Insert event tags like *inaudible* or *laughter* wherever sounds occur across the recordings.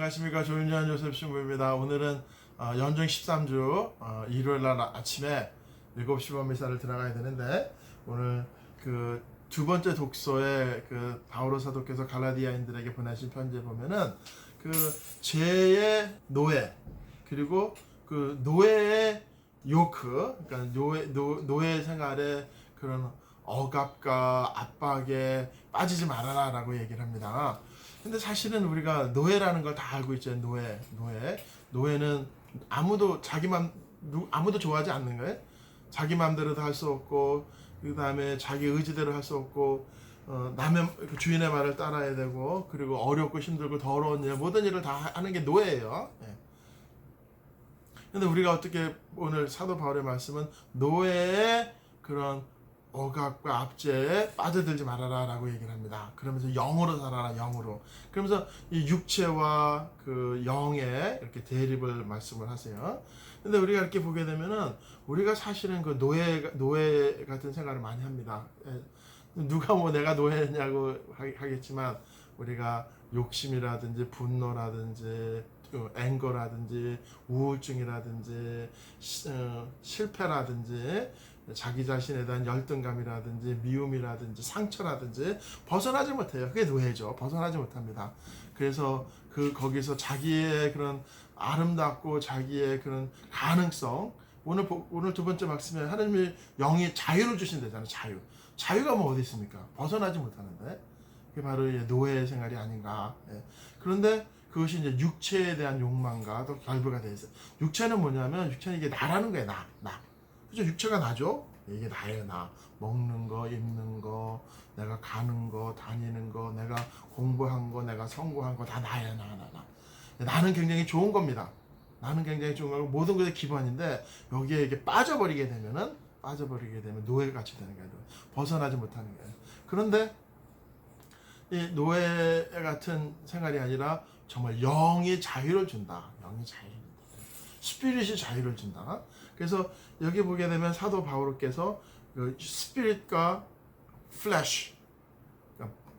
안녕하십니까 조윤현 요셉 신부입니다. 오늘은 어, 연중 13주 어, 일요일 날 아침에 7시 반 미사를 들어가야 되는데 오늘 그 두 번째 독서에 그 바오로 사도께서 갈라디아인들에게 보내신 편지에 보면은 그 죄의 노예 그리고 그 노예의 요크 그러니까 노예 노, 노예 생활의 그런 억압과 압박에 빠지지 말아라라고 얘기를 합니다. 근데 사실은 우리가 노예라는 걸 다 알고 있죠. 노예, 노예, 노예는 아무도 자기 맘 누- 아무도 좋아하지 않는 거예요. 자기 마음대로 도 할 수 없고 그 다음에 자기 의지대로 할 수 없고 어, 남의 그 주인의 말을 따라야 되고 그리고 어렵고 힘들고 더러운 일 모든 일을 다 하는 게 노예예요. 예. 근데 우리가 어떻게 오늘 사도 바울의 말씀은 노예의 그런 억압과 압제에 빠져들지 말아라 라고 얘기를 합니다. 그러면서 영으로 살아라 영으로. 그러면서 이 육체와 그 영의 이렇게 대립을 말씀을 하세요. 근데 우리가 이렇게 보게 되면은 우리가 사실은 그 노예 노예 같은 생각을 많이 합니다. 예. 누가 뭐 내가 노예냐고 하- 하겠지만 우리가 욕심이라든지 분노라든지 어, 앵거라든지 우울증이라든지 시- 어, 실패라든지 자기 자신에 대한 열등감이라든지 미움이라든지 상처라든지 벗어나지 못해요. 그게 노예죠. 벗어나지 못합니다. 그래서 그 거기서 자기의 그런 아름답고 자기의 그런 가능성 오늘 보- 오늘 두 번째 말씀에 하나님이 영이 자유를 주신다잖아요. 자유. 자유가 뭐 어디 있습니까? 벗어나지 못하는데 그게 바로 이 노예의 생활이 아닌가. 예. 그런데 그것이 이제 육체에 대한 욕망과 또 결부가 돼 있어요. 육체는 뭐냐면 육체는 이게 나라는 거예요. 나, 나. 그죠? 육체가 나죠? 이게 나예요, 나. 먹는 거, 입는 거, 내가 가는 거, 다니는 거, 내가 공부한 거, 내가 성공한 거 다 나예요, 나, 나, 나. 나는 굉장히 좋은 겁니다. 나는 굉장히 좋은 거고 모든 것의 기본인데 여기에 이게 빠져버리게 되면은 빠져버리게 되면 노예같이 되는 거예요. 벗어나지 못하는 거예요. 그런데 이 노예 같은 생활이 아니라 정말 영이 자유를 준다. 영이 자유를 준다. 스피릿이 자유를 준다. 그래서 여기 보게 되면 사도 바울께서 그 스피릿과 플래시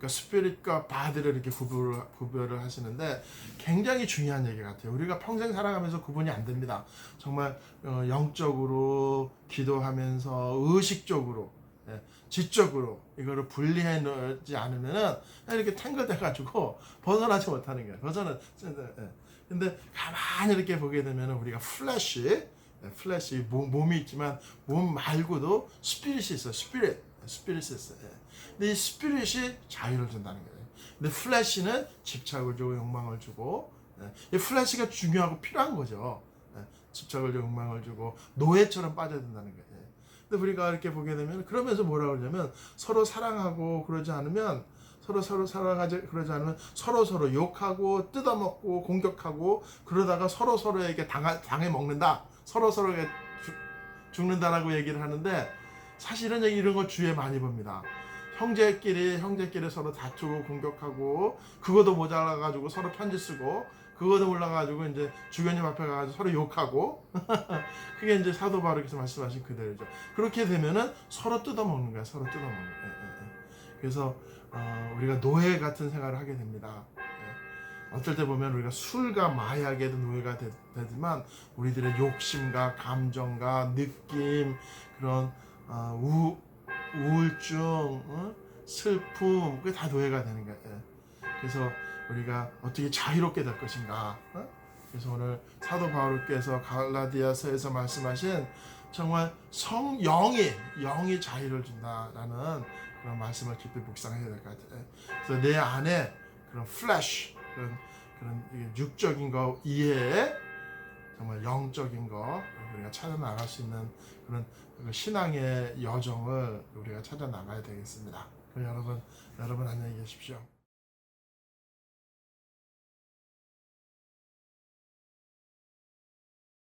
그러니까 스피릿과 바디를 이렇게 구별을, 구별을 하시는데 굉장히 중요한 얘기 같아요. 우리가 평생 살아가면서 구분이 안 됩니다. 정말 어, 영적으로 기도하면서 의식적으로 예, 지적으로 이거를 분리해 놓지 않으면은 이렇게 탱글돼 가지고 벗어나지 못하는 거예요. 벗어나. 예. 근데 가만히 이렇게 보게 되면은 우리가 플래시, 예, 플래시 몸, 몸이 있지만 몸 말고도 스피릿이 있어. 스피릿, 스피릿이 있어. 예. 근데 이 스피릿이 자유를 준다는 거예요. 근데 플래시는 집착을 주고 욕망을 주고 예. 이 플래시가 중요하고 필요한 거죠. 예. 집착을 주고 욕망을 주고 노예처럼 빠져든다는 거예요. 예. 근데 우리가 이렇게 보게 되면 그러면서 뭐라 그러냐면 서로 사랑하고 그러지 않으면 서로 서로 사랑하지 그러지 않으면 서로 서로 욕하고 뜯어먹고 공격하고 그러다가 서로 서로에게 당하, 당해 먹는다. 서로 서로에게 죽- 죽는다라고 얘기를 하는데 사실은 이런 걸 주에 많이 봅니다. 형제끼리 형제끼리 서로 다투고 공격하고 그거도 모자라 가지고 서로 편지 쓰고 그거도 올라 가지고 이제 주교님 앞에 가서 서로 욕하고 *laughs* 그게 이제 사도 바울께서 말씀하신 그대로죠. 그렇게 되면은 서로 뜯어먹는 거야. 서로 뜯어먹는. 거야. 예, 예, 예. 그래서 어, 우리가 노예 같은 생활을 하게 됩니다. 예. 어떨 때 보면 우리가 술과 마약에도 노예가 되, 되지만 우리들의 욕심과 감정과 느낌 그런 어, 우, 우울증, 어? 슬픔 그게 다 노예가 되는 거예요. 예. 그래서 우리가 어떻게 자유롭게 될 것인가. 어? 그래서 오늘 사도 바울께서 갈라디아서에서 말씀하신 정말 성 영이 영이 자유를 준다라는 그런 말씀을 깊이 묵상해야 될 것 같아요. 그래서 내 안에 그런 플래시 그런 그런 육적인 거 이외에 정말 영적인 거 우리가 찾아 나갈 수 있는 그런 그 신앙의 여정을 우리가 찾아 나가야 되겠습니다. 여러분 여러분 안녕히 계십시오.